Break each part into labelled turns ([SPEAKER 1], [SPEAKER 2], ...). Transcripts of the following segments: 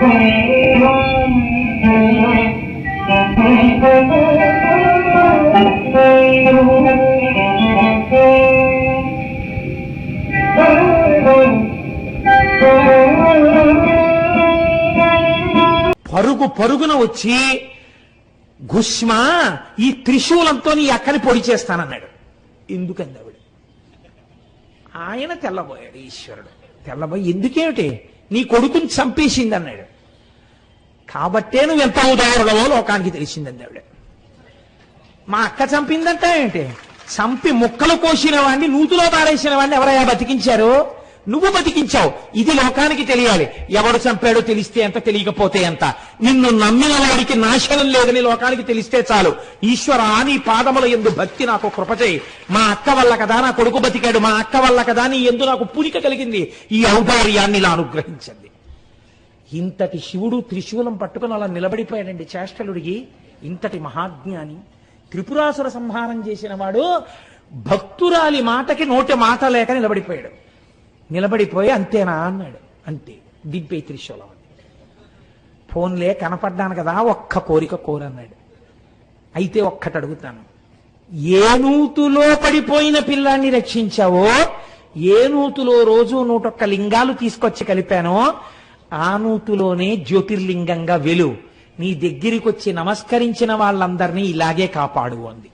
[SPEAKER 1] పరుగు పరుగున వచ్చి గుష్మా ఈ త్రిశూలంతో నీ అక్కని పొడి చేస్తానన్నాడు. ఎందుకంది ఆవిడ? ఆయన తెల్లబోయాడు ఈశ్వరుడు. తెల్లబోయి ఎందుకేమిటి? నీ కొడుకుని చంపేసింది అన్నాడు కాబట్టే నువ్వు ఎంత ఉదాహరణలో లోకానికి తెలిసిందండి ఆవిడ. మా అక్క చంపిందంట ఏంటి? చంపి ముక్కలు కోసిన వాడిని నూతులో పారేసిన వాడిని ఎవరయ్యా బతికించారు? నువ్వు బతికించావు. ఇది లోకానికి తెలియాలి. ఎవడు చంపాడో తెలిస్తే ఎంత తెలియకపోతే ఎంత? నిన్ను నమ్మిన వాడికి నాశనం లేదని లోకానికి తెలిస్తే చాలు. ఈశ్వర నీ పాదముల ఎందు భక్తి నాకు కృపచేయి మా అక్క వల్ల కదా నా కొడుకు బతికాడు. మా అక్క వల్ల కదా నీ ఎందు నాకు పులిక కలిగింది. ఈ ఔదార్యాన్ని ఇలా అనుగ్రహించండి. ఇంతటి శివుడు త్రిశూలం పట్టుకుని అలా నిలబడిపోయాడండి చేష్టలుడికి ఇంతటి మహాజ్ఞాని. త్రిపురాసుర సంహారం చేసిన వాడు భక్తురాలి మాటకి నోటి మాట లేక నిలబడిపోయాడు. నిలబడిపోయి అంతేనా అన్నాడు. అంతే. దింపే త్రిశూలం అని ఫోన్లే కనపడ్డాను కదా ఒక్క కోరిక కోరన్నాడు అయితే ఒక్కటి అడుగుతాను. ఏ నూతులో పడిపోయిన పిల్లాన్ని రక్షించావో ఏ నూతులో రోజు నూటొక్క లింగాలు తీసుకొచ్చి కలిపానో ఆ నూతులోనే జ్యోతిర్లింగంగా వెలు. నీ దగ్గరికి వచ్చి నమస్కరించిన వాళ్ళందరినీ ఇలాగే కాపాడు అంది.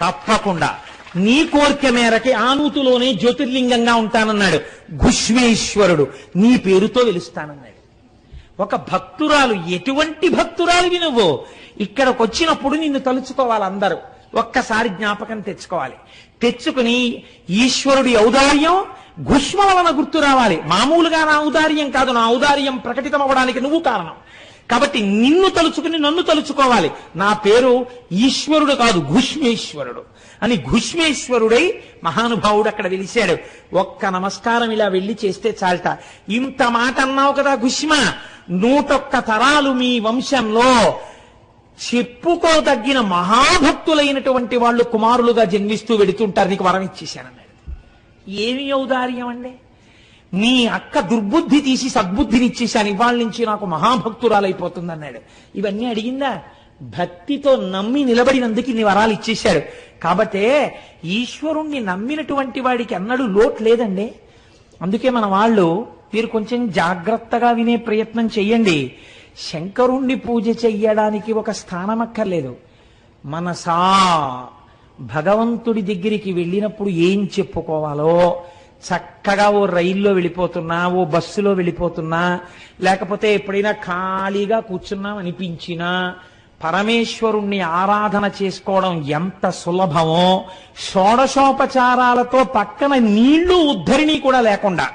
[SPEAKER 1] తప్పకుండా. నీ కోరిక మేరకి ఆ నూతులోనే జ్యోతిర్లింగంగా ఉంటానన్నాడు. ఘుష్మేశ్వరుడు. నీ పేరుతో వెలుస్తానన్నాడు. ఒక భక్తురాలు ఎటువంటి భక్తురాలివి నువ్వు? ఇక్కడికి వచ్చినప్పుడు నిన్ను తలుచుకోవాలి అందరూ. ఒక్కసారి జ్ఞాపకం తెచ్చుకోవాలి. తెచ్చుకుని ఈశ్వరుడి ఔదార్యం గుష్మ వలన గుర్తు రావాలి. మామూలుగా నా ఔదార్యం కాదు. నా ఔదార్యం ప్రకటితం అవ్వడానికి నువ్వు కారణం. కాబట్టి నిన్ను తలుచుకుని నన్ను తలుచుకోవాలి. నా పేరు ఈశ్వరుడు కాదు ఘుష్మేశ్వరుడు అని ఘుష్మేశ్వరుడై మహానుభావుడు అక్కడ వెలిశాడు. ఒక్క నమస్కారం ఇలా వెళ్ళి చేస్తే చాలట. ఇంత మాట అన్నావు కదా ఘుష్మ నూటొక్క తరాలు మీ వంశంలో చెప్పుకోదగిన మహాభక్తులైనటువంటి వాళ్ళు కుమారులుగా జన్మిస్తూ వెడుతుంటారు. నీకు వరం ఇచ్చేశానన్నాడు. ఏమి ఔదార్యం అండి? నీ అక్క దుర్బుద్ధి తీసి సద్బుద్ధిని ఇచ్చేసాను ఇవాళ నుంచి నాకు మహాభక్తురాలైపోతుంది అన్నాడు ఇవన్నీ అడిగిందా? భక్తితో నమ్మి నిలబడినందుకు ఇన్ని వరాలు ఇచ్చేశాడు. కాబట్టే ఈశ్వరుణ్ణి నమ్మినటువంటి వాడికి అన్నడు లోటు లేదండి. అందుకే మన వాళ్ళు మీరు కొంచెం జాగ్రత్తగా వినే ప్రయత్నం చెయ్యండి. శంకరుణ్ణి పూజ చెయ్యడానికి ఒక స్థానం అక్కర్లేదు మనసా భగవంతుడి దగ్గరికి వెళ్ళినప్పుడు ఏం చెప్పుకోవాలో చక్కగా ఓ రైల్లో వెళ్ళిపోతున్నా ఓ బస్సులో వెళ్ళిపోతున్నా లేకపోతే ఎప్పుడైనా ఖాళీగా కూర్చున్నాం అనిపించినా పరమేశ్వరుణ్ణి ఆరాధన చేసుకోవడం ఎంత సులభమో షోడశోపచారాలతో పక్కన నీళ్ళు ఉద్ధరిణి కూడా లేకుండా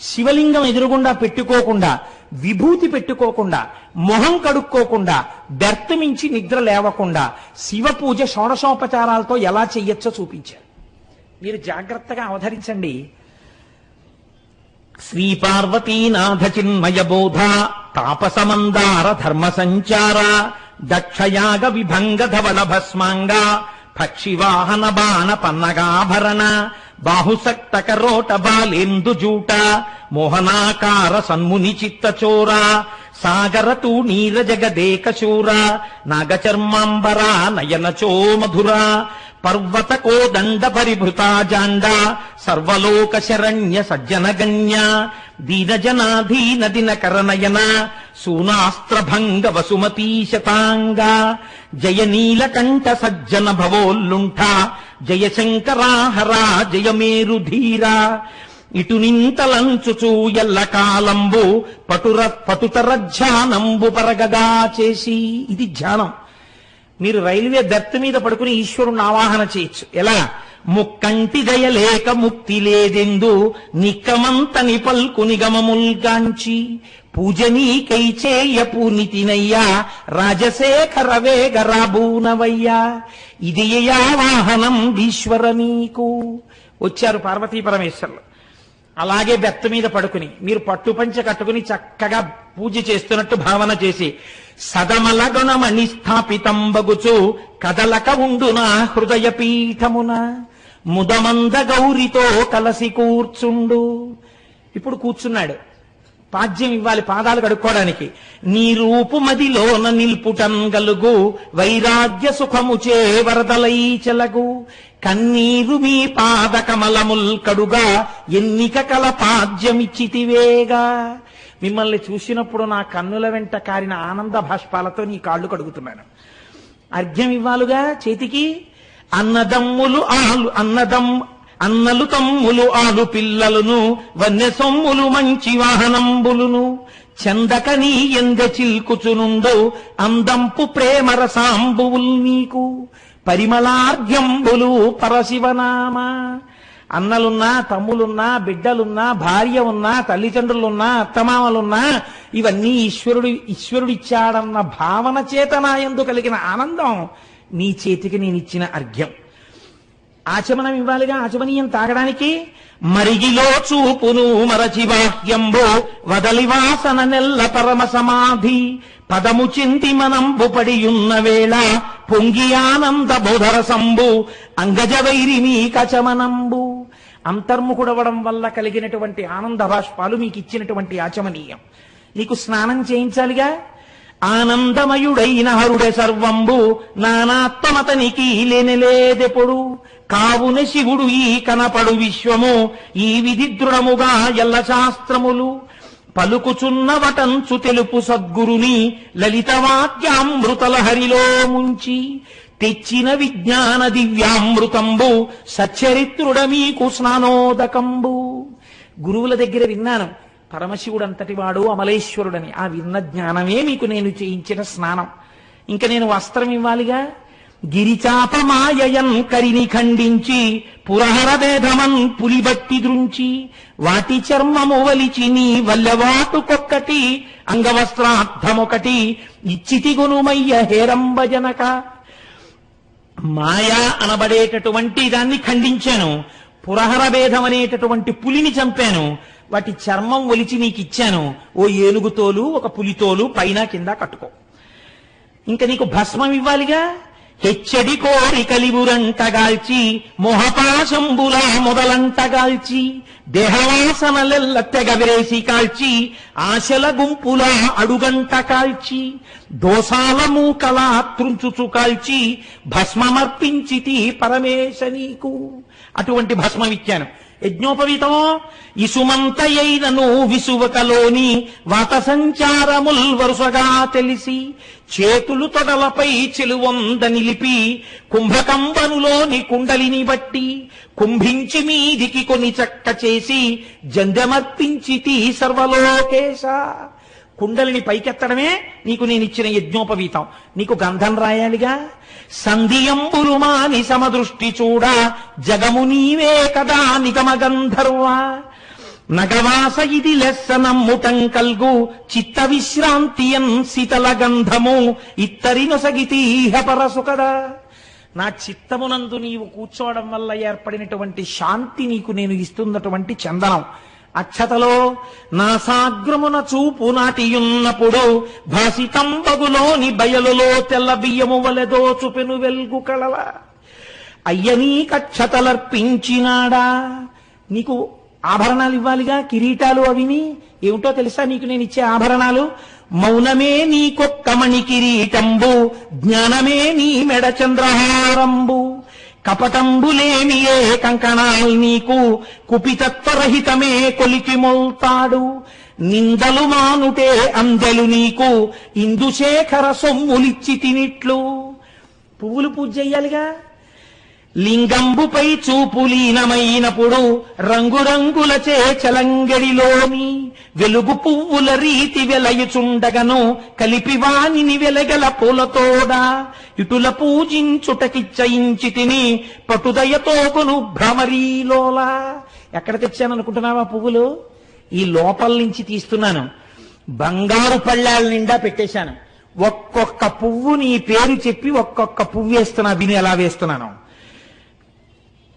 [SPEAKER 1] శివలింగం ఎదురుగుండా పెట్టుకోకుండా విభూతి పెట్టుకోకుండా మొహం కడుక్కోకుండా బెర్తమించి నిద్ర లేవకుండా శివ పూజ షోడశోపచారాలతో ఎలా చెయ్యొచ్చో చూపించారు. మీరు జాగ్రత్తగా అవధరించండి. శ్రీ పార్వతీనాథ చిన్మయ బోధ తాపసమందార ధర్మ సంచార దక్షయాగ విభంగ ధవళ భస్మాంగ పక్షివాహన బాణ పన్నగాభరణ బాహుసక్తకరోట బాలేందుజూట మోహనాకార సన్ముని చిత్త చోర సాగర తూ నీర జగదేక శూర నాగచర్మాంబర నయన చో మధుర పర్వత కోదండ పరిభృతా జాండ సర్వలోక శరణ్య సజ్జన గణ్య దీన జనాధీన దిన కరనయన సూనాస్త్ర భంగ వసుమతీ శతాంగ జయ నీలకంఠ సజ్జన భవోల్లుంఠ జయ శంకరాహరా జయ ధీరా. ఇటు నింతలంచుచూ ఎల్ల కాలంబు పటుర పటుతర ధ్యానంబు పరగగా చేసి. ఇది ధ్యానం. మీరు రైల్వే దత్తు మీద పడుకుని ఈశ్వరుణ్ణి ఆవాహన చేయొచ్చు. ఎలా? ముక్కంటి దయలేక ముక్తి లేదెందు నిక్కమంత నిపల్కు నిగమముల్గాంచి. పూజనీకై చేయ పూనితినయ్యా రాజశేఖర వేగరాబూనవయ్యా ఇది వాహనం ఈశ్వర నీకు. వచ్చారు పార్వతీ పరమేశ్వరులు. అలాగే బెత్త మీద పడుకుని మీరు పట్టుపంచ కట్టుకుని చక్కగా పూజ చేస్తున్నట్టు భావన చేసి సదమల స్థాపితం స్థాపితంబగుచు కదలక ఉండునా హృదయ పీఠమున. ముదమంద గౌరితో కలసి కూర్చుండు. ఇప్పుడు కూర్చున్నాడు. పాద్యం ఇవ్వాలి పాదాలు కడుక్కోవడానికి. నీ రూపు మదిలోన నిల్పుటం గలుగు వైరాగ్య సుఖముచే వరదలై చెలగు. కన్నీరు మీ పాద కమలముల్ కడుగా ఎన్నిక కల పాద్యమిచ్చితివేగా. మిమ్మల్ని చూసినప్పుడు నా కన్నుల వెంట కారిన ఆనంద భాష్పాలతో నీ కాళ్ళు కడుగుతున్నాను. అర్ఘ్యం ఇవ్వాలుగా చేతికి. అన్నదమ్ములు ఆలు అన్నదమ్ అన్నలు తమ్ములు ఆడు పిల్లలను వన్య సొమ్ములు మంచి వాహనంబులును. చందకనీ ఎంద చిల్కుచునుండో అందంపు ప్రేమరసాంబువుల్ నీకు. పరిమళార్ఘ్యంబులు పరశివనామా. అన్నలున్నా తమ్ములున్నా బిడ్డలున్నా భార్య ఉన్నా తల్లిదండ్రులున్నా అత్తమామలున్నా ఇవన్నీ ఈశ్వరుడు ఈశ్వరుడిచ్చాడన్న భావన చేత నా ఎందు కలిగిన ఆనందం నీ చేతికి నేను ఇచ్చిన అర్ఘ్యం. ఆచమనం ఇవ్వాలిగా ఆచమనీయం తాగడానికి మరిగిలో చూపును మరచి వాక్యంబో వదలి వాసన నెల్ల పరమ సమాధి పదము చింతి మనంబు పడియున్న వేళ పొంగి ఆనంద బోధర సంబు అంగజ వైరి మీ కచమనంబు. అంతర్ముఖుడవడం వల్ల కలిగినటువంటి ఆనంద బాష్పాలు మీకు ఇచ్చినటువంటి ఆచమనీయం. నీకు స్నానం చేయించాలిగా? ఆనందమయుడైన హరుడే సర్వంబు నానాత్మతనికి లేనలేదెప్పుడు కావున శివుడు ఈ కనపడు విశ్వము ఈ విధి దృఢముగా ఎల్ల శాస్త్రములు. పలుకుచున్న వటంచు తెలుపు సద్గురుని లలిత హరిలో ముంచి తెచ్చిన విజ్ఞాన దివ్యామృతంబు సచ్చరిత్రుడ మీకు స్నానోదకంబు. గురువుల దగ్గర విన్నాను పరమశివుడు అంతటి వాడు అమలేశ్వరుడని. ఆ విన్న జ్ఞానమే మీకు నేను చేయించిన స్నానం. ఇంకా నేను వస్త్రం ఇవ్వాలిగా? గిరిచాపమాయయం కరిని ఖండించి పురహర భేదమన్ పులిబట్టి దృంచి వాటి చర్మము వలిచి నీ వల్లవాటుకొక్కటి అంగవస్త్రార్థమొకటి ఇచ్చితిగునుమయ్య హేరంబజనక మాయా అనబడేటటువంటి దాన్ని ఖండించాను పురహర భేదం అనేటటువంటి పులిని చంపాను వాటి చర్మం ఒలిచి నీకు ఇచ్చాను ఓ ఏనుగుతోలు ఒక పులితోలు పైన కింద కట్టుకో. ఇంకా నీకు భస్మం ఇవ్వాలిగా తెచ్చడి కోరి కలివురంటగాల్చి మొహపాశంబుల మొదలంటగాల్చి దేహవాసనలెల్ల తెగవిరేసి కాల్చి ఆశల గుంపుల అడుగంట కాల్చి దోసాల మూకల త్రుంచుచు కాల్చి భస్మమర్పించితి పరమేశ నీకు. అటువంటి భస్మం ఇచ్చాను యజ్ఞోపవీతం ఇసుమంతయైనను విసువకలోని వాత సంచారముల్ వరుసగా తెలిసి చేతులు తొడలపై చెలువంద నిలిపి కుంభకంబనులోని కుండలిని బట్టి కుంభించి మీదికి కొని చక్క చేసి జందమర్పించితి సర్వలోకేశ. కుండలిని పైకెత్తడమే నీకు నేనిచ్చిన యజ్ఞోపవీతం. నీకు గంధం రాయాలిగా? సంధియంబులు మాని సమదృష్టి చూడ జగము నీవే కదా నిగమ గంధర్వ? నగవాస ఇది లెస్సనం నమ్ముటం కల్గు చిత్త విశ్రాంతియం శీతల గంధము ఇత్తరి నొసగితీహ పరసుకదా. నా చిత్తమునందు నీవు కూర్చోవడం వల్ల ఏర్పడినటువంటి శాంతి నీకు నేను ఇస్తున్నటువంటి చందనం. అక్షతలో నా సాగ్రమున చూపు నాటియున్నప్పుడు భాసితంబగులోని బయలులో తెల్ల బియ్యము వలెదో చూపెను వెల్గు కళల అయ్య నీకక్షతలర్పించినాడా? నీకు ఆభరణాలు ఇవ్వాలిగా? కిరీటాలు అవిని ఏమిటో తెలుసా నీకు? నేను ఇచ్చే ఆభరణాలు? మౌనమే నీకొక్క మణి కిరీటంబు జ్ఞానమే నీ మెడ చంద్రహారంబు. కపటంబులేమి ఏ కంకణాలు నీకు? కుపితత్వరహితమే కొలికి మొల్తాడు. నిందలు మానుటే అందెలు నీకు. ఇందుశేఖర సొమ్ములిచ్చి తినిట్లు. పువ్వులు పూజ చెయ్యాలిగా? లింగంబుపై చూపులీనమైనప్పుడు రంగురంగులచే చలంగడిలోని వెలుగు పువ్వుల రీతి వెలయుచుండగను కలిపి వానిని వెలగల పూలతోడా ఇటుల పూజించుటకిచ్చయించి తిని పటుదయతోకును భ్రమరీలోలా. ఎక్కడ తెచ్చాననుకుంటున్నావా పువ్వులు? ఈ లోపల నుంచి తీస్తున్నాను. బంగారు పళ్ళాల నిండా పెట్టేశాను. ఒక్కొక్క పువ్వు నీ పేరు చెప్పి ఒక్కొక్క పువ్వు వేస్తున్నా విని ఎలా వేస్తున్నాను.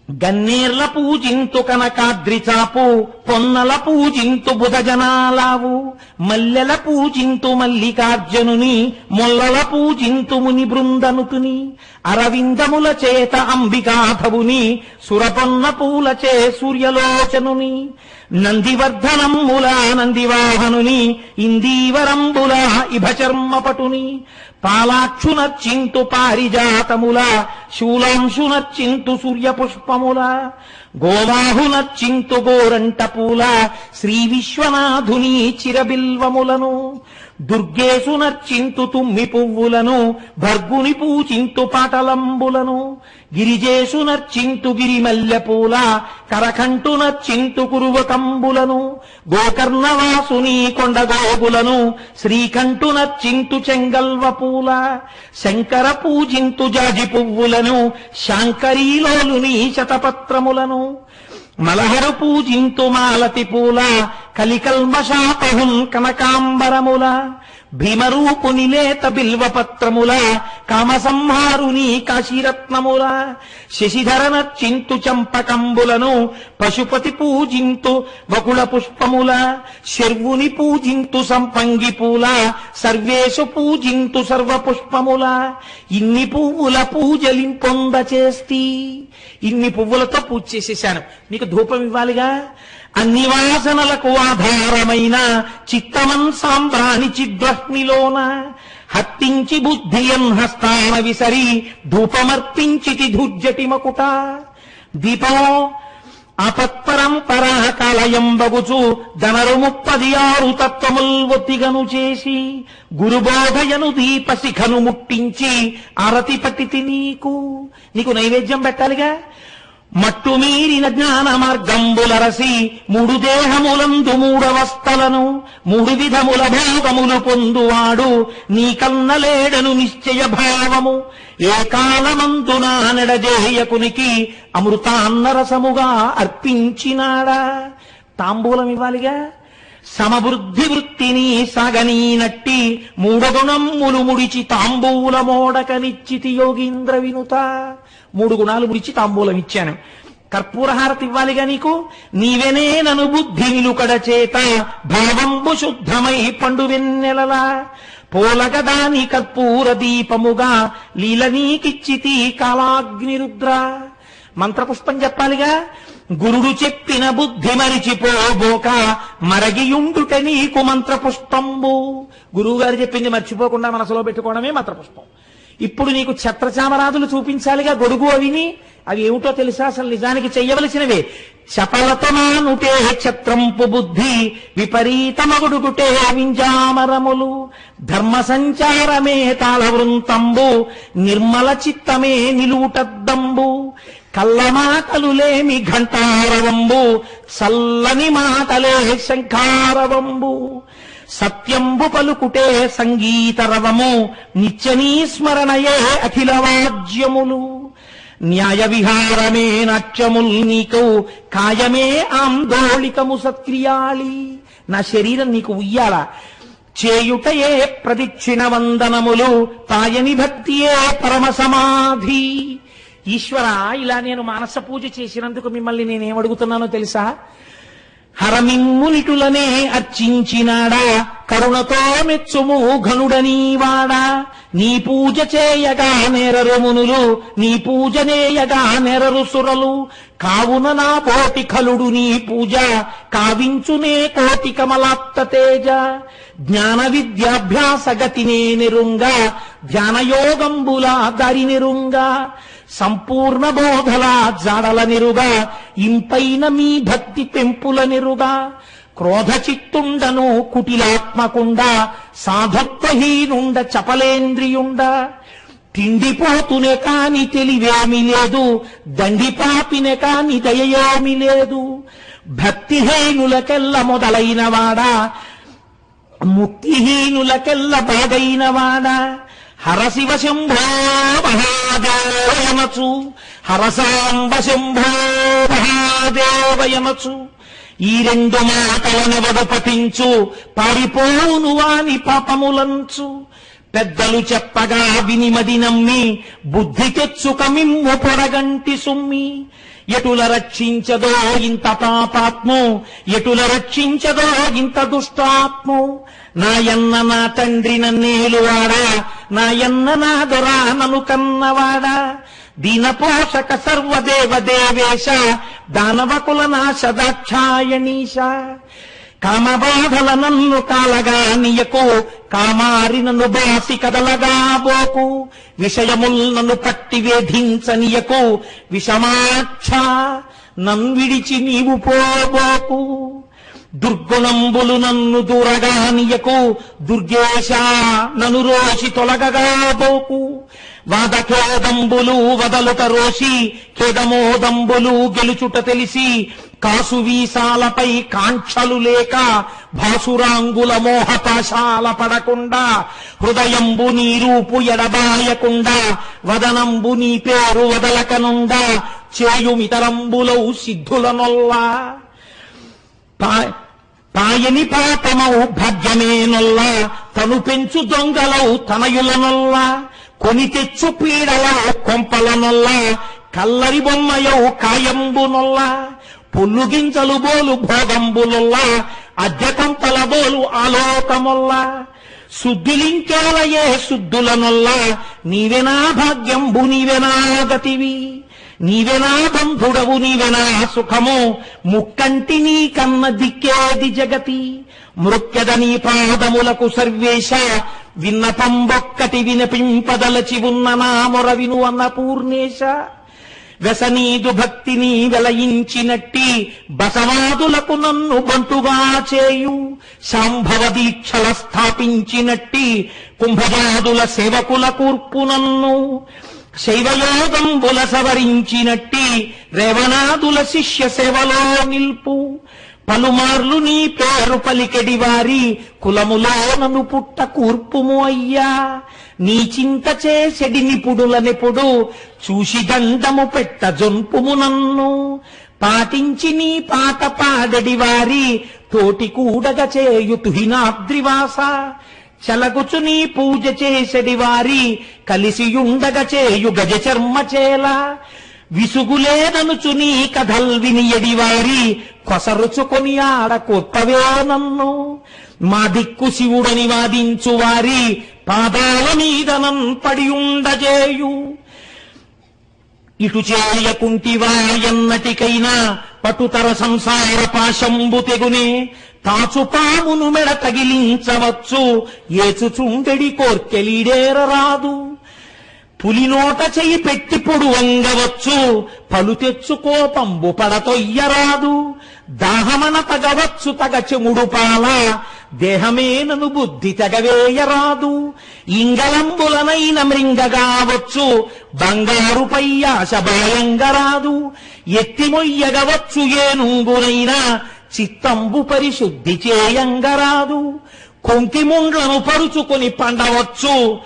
[SPEAKER 1] గన్నేర్ల పూజింతు కనకాద్రి చాపు పొన్నల పూజింతు బుధజనాలావు మల్లెల పూజింతు మల్లికార్జునుని మొల్లల పూజింతు ముని బృందనుకుని అరవిందముల చేత అంబికాధవుని సురపొన్న పూలచే సూర్యలోచనుని నందివర్ధనమ్ముల నందివాహనుని ఇందీవరంబుల ఇభచర్మపటుని పాలాక్షునర్చింతు పారిజాతముల శూలాంశునర్చింతు సూర్యపుష్పముల గోవాహునర్చింతు గోరంట పూల శ్రీ విశ్వనాథుని చిరబిల్వములను దుర్గేశు నర్చింతు తుమ్మి పువ్వులను భర్గుని పూచింతు పాటలంబులను. గిరిజేసు నర్చింతు గిరిమల్లె పూల కరకంటు నర్చింతు కురువకంబులను గోకర్ణవాసుని కొండగోగులను శ్రీకంఠు నర్చింతు చెంగల్వ పూల. శంకర పూజింతు జాజి పువ్వులను శాంకరీలోలుని శతపత్రములను. మలహరు పూజింతు మాలతి పూల కలికల్మషాపహుం కనకాంబరముల భీమరూపుని లేత బిల్వపత్రముల కామసంహారుని కాశీరత్నముల శశిధర చింతు చంపకంబులను పశుపతి పూజింతు వకుళ పుష్పముల శర్వుని పూజింతు సంపంగి పూల సర్వేషు పూజింతు సర్వ పుష్పముల ఇన్ని పువ్వుల పూజలింపొంద చేస్తి ఇన్ని పువ్వులతో పూజ చేసేసాను నీకు ధూపం ఇవ్వాలిగా? అన్ని వాసనలకు ఆధారమైన చిత్తమం సాంబ్రాణి చిద్వహ్నిలోన. హత్తించి బుద్ధియన్ హస్తాన విసరి ధూపమర్పించితి ధుర్జటి మకుట దీపం అపత్పరంపరా కాలయంబగుచు దనరు ముప్పది ఆరు తత్వముల్ ఒత్తిగను చేసి గురుబోధయను దీపశిఖను ముట్టించి అరతి పట్టితి నీకు. నీకు నైవేద్యం పెట్టాలిగా? మట్టుమీరిన జ్ఞాన మార్గంబులరసి మూడు దేహములందు మూడవస్థలను మూడు విధముల భోగములు పొందువాడు నీ కన్నలేడను నిశ్చయ భావము. ఏ కాలమందున నెడజేయకునికి అమృతాన్నరసముగా అర్పించినాడా? తాంబూలం ఇవ్వాలిగా సమవృద్ధి వృత్తిని సాగనీనట్టి మూడగుణమ్ములు ముడిచి తాంబూల యోగీంద్ర వినుత. మూడు గుణాలు ముడిచి తాంబూలం ఇచ్చాను. కర్పూరహారతి ఇవ్వాలిగా నీకు? నీవెనే నను బుద్ధి నిలుకడ చేత భావంబు శుద్ధమై పండు వెన్నెలలా. పోలగదాని కర్పూర దీపముగా? లీల నీకిచ్చితి కాలాగ్నిరుద్ర మంత్రపుష్పం చెప్పాలిగా? గురుడు చెప్పిన బుద్ధి మరిచిపోబోక మరగియుండుట నీకు మంత్రపుష్పంబు. గురువు గారు చెప్పింది మర్చిపోకుండా మనసులో పెట్టుకోవడమే మంత్రపుష్పం. ఇప్పుడు నీకు ఛత్రచామరాజులు చూపించాలిగా గొడుగు అవిని. అవి ఏమిటో తెలుసా? అసలు నిజానికి చెయ్యవలసినవే. చపలతమానుటే ఛత్రంపు బుద్ధి విపరీతమగుడుగుటే వింజామరములు ధర్మ సంచారమే తాళవృంతంబు నిర్మల చిత్తమే నిలువుటద్దంబు. కల్లమాటలులేమి ఘంటారవంబు చల్లని మాటలే శంఖారవంబు. సత్యంబు పలుకుటే సంగీతరవము నిత్యనీస్మరణయే అఖిల వాద్యములు న్యాయ విహారమే నాట్యముల్ నీకు కాయమే ఆందోళికము సత్క్రియాళి. నా శరీరం నీకు ఉయ్యాల. చేయుటయే ప్రదిక్షిణ వందనములు తాయని భక్తియే పరమ సమాధి ఈశ్వర ఇలా నేను మానస పూజ చేసినందుకు మిమ్మల్ని నేనేమడుగుతున్నానో తెలుసా? హరమిమ్ములిటులనే అర్చించినాడా? కరుణతో మెచ్చుము ఘనుడనీవాడా? నీ పూజ చేయగా నెరరు మునులు నీ పూజ నేయగా నెరరు సురలు. కావున నా పోటి ఖలుడు నీ పూజ కావించునే కోటి కమలాప్త తేజ. జ్ఞాన విద్యాభ్యాస గతినే నిరుంగా ధ్యానయోగంబులా దరి నిరుంగా. సంపూర్ణ బోధల జాడల నిరుగా ఇంపైన మీ భక్తి పెంపుల నిరుగా. క్రోధ చిత్తుండను కుటిలాత్మకుండ సాధత్వహీనుండ చపలేంద్రియుండ. తిండిపోతునే కాని తెలివేమి లేదు దండిపాపినే కాని దయయేమి లేదు. భక్తిహీనులకెల్ల మొదలైన వాడా ముక్తిహీనులకెల్ల బాగైన వాడా. హరశివ శంభో మహాదేవయనచు హరసాంబ శంభో మహాదేవయనచు ఈ రెండు మాటలనెవడు పఠించు పారిపోను వాని పాపములంచు. పెద్దలు చెప్పగా వినిమది నమ్మి బుద్ధి తెచ్చుక మిమ్ము పొడగంటి సుమ్మి. ఎటుల రక్షించదో ఇంత పాపాత్మో? ఎటుల రక్షించదో ఇంత దుష్టాత్ము? నాయన్న నా తండ్రి నన్నేలువాడా నాయన్న నా దొరా నను కన్నవాడా? దీనపోషక సర్వదేవ దేవేశ దానవకుల నాశ దాక్షాయణీశ కామబాధల నన్ను కాలగా నీయకు కామారి నన్ను బాసి కదలగా బోకు విషయముల్ నన్ను పట్టి వేధించనియకు విషమాక్ష నన్విడిచి నీవు పోబోకు. దుర్గుణంబులు నన్ను దూరగానియకు దుర్గేశ నను రోషి తొలగగా బోకు. వాదఖేదంబులు వదలుట రోషి ఖేదమోదంబులు గెలుచుట తెలిసి కాసు వీసాలపై కాంక్షలు లేక భాసురాంగుల మోహపాశాల పడకుండా హృదయంబు నీ రూపు ఎడబాయకుండా వదనంబు నీ పేరు వదలకనుండా చేయుమితరంబులౌ సిద్ధులనొల్లా. పాయని పాపమౌ భాగ్యమేనొల్ల తను పెంచు దొంగలౌ తనయులనొల్లా కొని తెచ్చు పీడల కొంపలనొల్లా కల్లరి బొమ్మయౌ కాయంబునొల్ల పుల్లుగింజలు బోలు భోగంబులుల్లా అద్దె కొంపల బోలు ఆలోకమొల్ల శుద్ధులింకేలయే నీవెనా భాగ్యంబు నీవెనా గతివి. నీవెనా బంధుడవు నీవెనా సుఖము. ముక్కంటి నీ కన్న దిక్కేది జగతి. మృక్కెద నీ పాదములకు సర్వేశ విన్నపంబొక్కటి వినపింపదలచి ఉన్న నా మొర విను అన్న పూర్ణేశ వెసనీదు భక్తిని వెలయించినట్టి బసవాదులకు నన్ను బంటుగా చేయు. శాంభవ దీక్షల స్థాపించినట్టి కుంభవాదుల సేవకుల కూర్పు నన్ను. శైవయోగంబుల సవరించినట్టి రేవణాదుల శిష్య సేవలో నిల్పు. పలుమార్లు నీ పేరు పలికెడి వారి కులములో నన్ను పుట్ట కూర్పుము అయ్యా. నీ చింత చేసెడి నిపుడుల నిపుడు చూసి దండము పెట్ట జొంపుము నన్ను. పాటించి నీ పాట పాడడి వారి తోటి కూడగ చేయు తుహినాద్రివాస చలగుచు నీ పూజ చేసెడి వారి కలిసియుండగ చేయు గజ చర్మ చేల. విసుగులేననుచు నీ కథల్ వినియడి వారి కొసరుచుకొని ఆడ కొత్తవే నన్ను. మా దిక్కు శివుడని వాదించు వారి పాదాల మీదనం పడి ఉండజేయు ఇటు చేయకుంటివా ఎన్నటికైనా పటుతర సంసార పాశంబు తెగునే. తాచు పామును మెడ తగిలించవచ్చు ఏచుచుండెడి కోర్కెలీడేరరాదు పులినోట చెయ్యి పెట్టి పొడు వంగవచ్చు పలు తెచ్చుకో పంబు పడతొయ్యరాదు దాహమన తగవచ్చు తగ చెముడు పాల దేహమేనను బుద్ధి తెగవేయరాదు. ఇంగలంబులనైన మృంగగావచ్చు బంగారుపై ఆశ భయంగరాదు ఎత్తిమొయ్యగవచ్చు ఏనుంగునైనా చిత్తంబు పరిశుద్ధి చేయంగరాదు. కొంకిముండ్లను పరుచుకొని పండవచ్చు.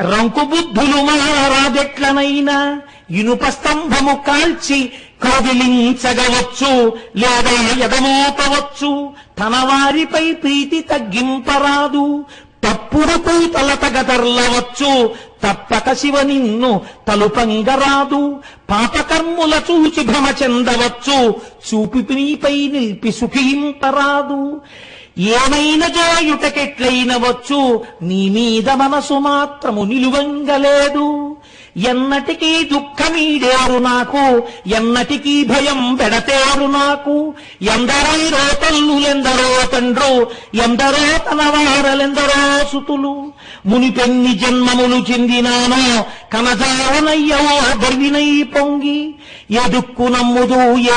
[SPEAKER 1] రంకుబుద్ధులు మహారాజెట్లనైనా ఇనుప స్తంభము కాల్చి కదిలించగవచ్చు. లేదా ఎదమోపవచ్చు. తన వారిపై ప్రీతి తగ్గింపరాదు. తప్పుడు తలతగదర్లవచ్చు తప్పక శివ నిన్ను తలుపంగరాదు. పాపకర్ముల చూచి భ్రమ చెందవచ్చు. చూపి నీపై నిలిపి సుఖింపరాదు. ఏమైనా జోయుటకెట్లైన వచ్చు నీ మీద మనసు మాత్రము నిలువంగలేదు. ఎన్నటికీ దుఃఖమీడేరు నాకు ఎన్నటికీ భయం పెడతేరు నాకు. ఎందరైరో తల్లులెందరో తండ్రు ఎందరో తన వారలెందరో సుతులు. మునిపెన్ని జన్మములు చెందినానో కనజావనయ్యవో గర్వినై పొంగి ఏ దుక్కు నమ్ముదు ఏ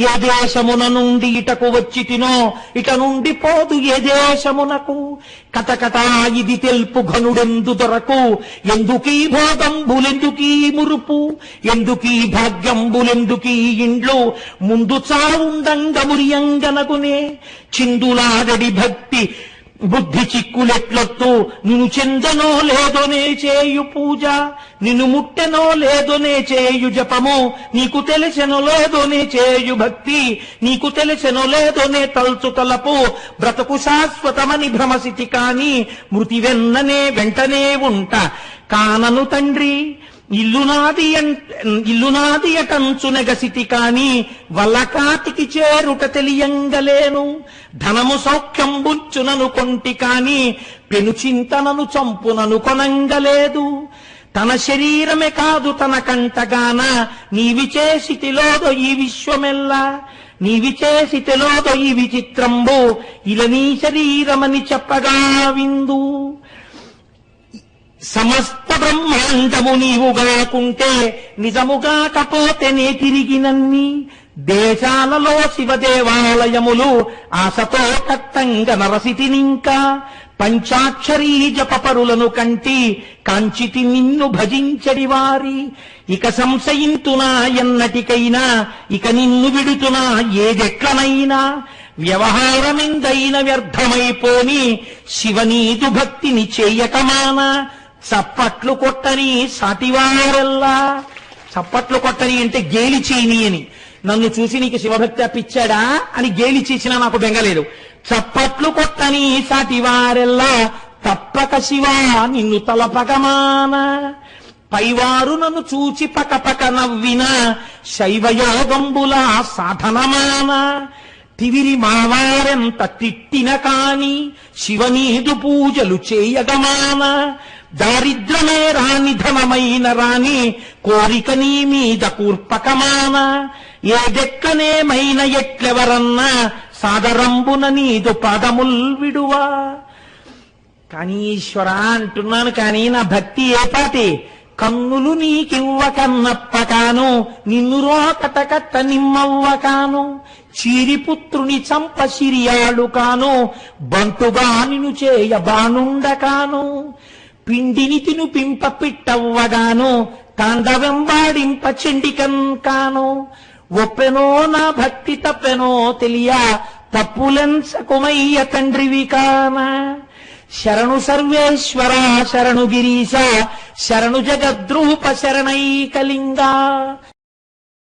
[SPEAKER 1] ఏ దేశమున నుండి ఇటకు వచ్చి తినో ఇట నుండి పోదు ఏ దేశమునకు. కటకట ఇది తెలుపు ఘనుడెందు దొరకు ఎందుకీ భోగంబులెందుకీ మురుపు ఎందుకీ భాగ్యంబులెందుకీ ఇండ్లు ముందు చావుండంగమురియంగనగునే చిందులాడడి భక్తి బుద్ధి చిక్కులెట్లొత్తు నిన్ను చెందనో లేదోనే చేయు పూజ. నిన్ను ముట్టెనో లేదోనే చేయు జపము. నీకు తెలిసెనో లేదోనే చేయు భక్తి. నీకు తెలిసెనో లేదోనే తల్చు తలపు. బ్రతకు శాశ్వతమని భ్రమసితి కాని మృతి వెన్ననే వెంటనే ఉంట. కానను తండ్రి ఇల్లునాది ఇల్లునాది అటంచునగసితి కాని వల్లకాటికి చేరుట తెలియంగలేను. ధనము సౌఖ్యం బుచ్చునను కొంటి కాని పెను చింతనను చంపునను కొనంగలేదు. తన శరీరమే కాదు తన కంటగాన నీవి చేసితిలోదో ఈ విశ్వమెల్లా. నీవి చేసితిలోదో ఈ విచిత్రంబు. ఇలా నీ శరీరమని చెప్పగా విందు సమస్త బ్రహ్మాండము నీవు గాకుంటే నిజముగా కపోతే నే తిరిగినన్ని దేశాలలో శివదేవాలయములు ఆశతో కట్టంగ నరసితినింకా పంచాక్షరీ జపపరులను కంటి కాంచితి నిన్ను భజించడి వారి. ఇక సంశయింతునా ఎన్నటికైనా ఇక నిన్ను విడుతునా ఏదెట్లనైనా వ్యవహారమిందైన వ్యర్థమైపోని శివనీదు భక్తిని చేయకమానా చప్పట్లు కొట్టని సాటివారెల్లా. చప్పట్లు కొట్టని అంటే గేలి చేయని అని. నన్ను చూసి నీకు శివభక్తి అప్పిచ్చాడా అని గేలి చేసినా నాకు బెంగలేదు చప్పట్లు కొట్టని సాటివారెల్లా. తప్పక శివా నిన్ను తలపగమాన పైవారు నన్ను చూచి పకపక నవ్విన. శైవయోగంబుల సాధనమాన. తివిరి మావారెంత తిట్టిన కాని శివనీదు పూజలు చేయగమాన. దారిద్రమే రాని ధనమైన రాని కోరిక నీ మీద కూర్పకమాన. ఏదెక్కనేమైన ఎట్లెవరన్నా సాదరంబున నీదు పదముల్ విడువా. కానీ ఈశ్వర అంటున్నాను కానీ నా భక్తి ఏ పాటి? కన్నులు నీకివ్వ కన్నప్పకాను నిన్ను రోకట కట్ట నిమ్మవ్వ కాను చీరిపుత్రుని చంప సిరియాడు కాను బంటుగా నిన్ను చేయ బానుండ కాను పిండిని తిను పింప కాందవెంబాడింప తాండవెంబాడింప చెండికన్ కాను. ఒప్పెనో నా భక్తి తప్పెనో తెలియ తప్పులెంచకుమయ్య తండ్రివి కానా. శరణు సర్వేశ్వర శరణు గిరీశ శరణు జగద్రూప శరణైకలింగా